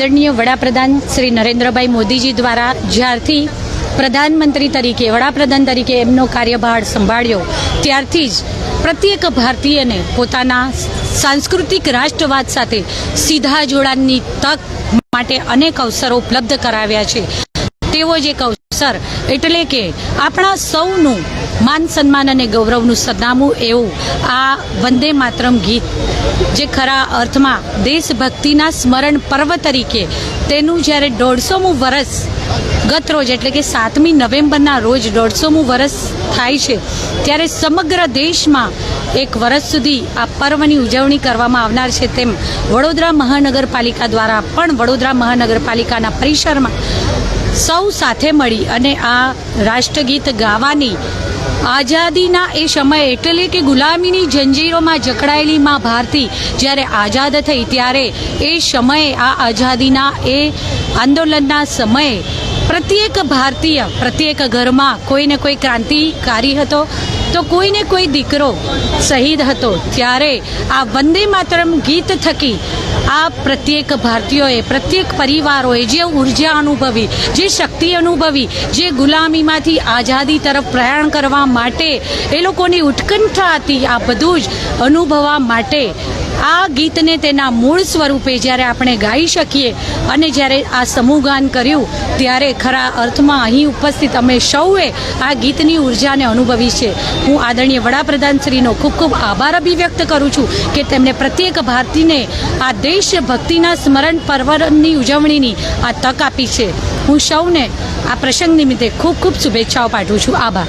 આદરણીય વડાપ્રધાન શ્રી નરેન્દ્રભાઈ મોદીજી દ્વારા જ્યારથી પ્રધાનમંત્રી તરીકે, વડાપ્રધાન તરીકે એમનો કાર્યભાર સંભાળ્યો, ત્યારથી જ પ્રત્યેક ભારતીયને પોતાના સાંસ્કૃતિક રાષ્ટ્રવાદ સાથે સીધા જોડાણની તક માટે અનેક અવસરો ઉપલબ્ધ કરાવ્યા છે. તેવો જ એક અવસર એટલે કે આપણા સૌનું માન સન્માન અને ગૌરવનું સરનામું એવું આ વંદે માતરમ ગીત જે ખરા અર્થમાં દેશભક્તિના સ્મરણ પર્વ તરીકે તેનું જ્યારે દોઢસોમું વરસ ગત રોજ એટલે કે સાતમી નવેમ્બરના રોજ દોઢસોમું વરસ થાય છે, ત્યારે સમગ્ર દેશમાં એક વર્ષ સુધી આ પર્વની ઉજવણી કરવામાં આવનાર છે તેમ વડોદરા મહાનગરપાલિકા દ્વારા પણ વડોદરા મહાનગરપાલિકાના પરિસરમાં સૌ સાથે મળી અને આ રાષ્ટ્રગીત ગાવાની આઝાદીના એ સમયે એટલે કે ગુલામીની જંજીરોમાં જકડાયેલી માં ભારતી જ્યારે આઝાદ થઈ ત્યારે એ સમયે આ આઝાદીના એ આંદોલનના સમયે પ્રત્યેક ભારતીય પ્રત્યેક ઘરમાં કોઈને કોઈ ક્રાંતિકારી હતો, તો કોઈને કોઈ દીકરો શહીદ હતો ત્યારે આ વંદે માતરમ ગીત થકી આ પ્રત્યેક ભારતીયોએ, પ્રત્યેક પરિવારોએ જે ઊર્જા અનુભવી, જે શક્તિ અનુભવી, જે ગુલામીમાંથી આઝાદી તરફ પ્રયાણ કરવા માટે, એ લોકોની ઉત્કંઠા હતી, આ બધું જ અનુભવવા માટે આ ગીતને તેના મૂળ સ્વરૂપે જ્યારે આપણે ગાઈ શકીએ અને જ્યારે આ સમૂહગાન કર્યું, ત્યારે ખરા અર્થમાં અહીં ઉપસ્થિત અમે સૌએ આ ગીતની ઉર્જાને અનુભવી છે. હું આદરણીય વડાપ્રધાન શ્રીનો ખૂબ ખૂબ આભાર અભિવ્યક્ત કરું છું કે તેમણે પ્રત્યેક ભારતીયને આ દેશભક્તિના સ્મરણ પર્વની ઉજવણીની આ તક આપી છે. હું સૌને આ પ્રસંગ નિમિત્તે ખૂબ ખૂબ શુભેચ્છાઓ પાઠવું છું. આભાર.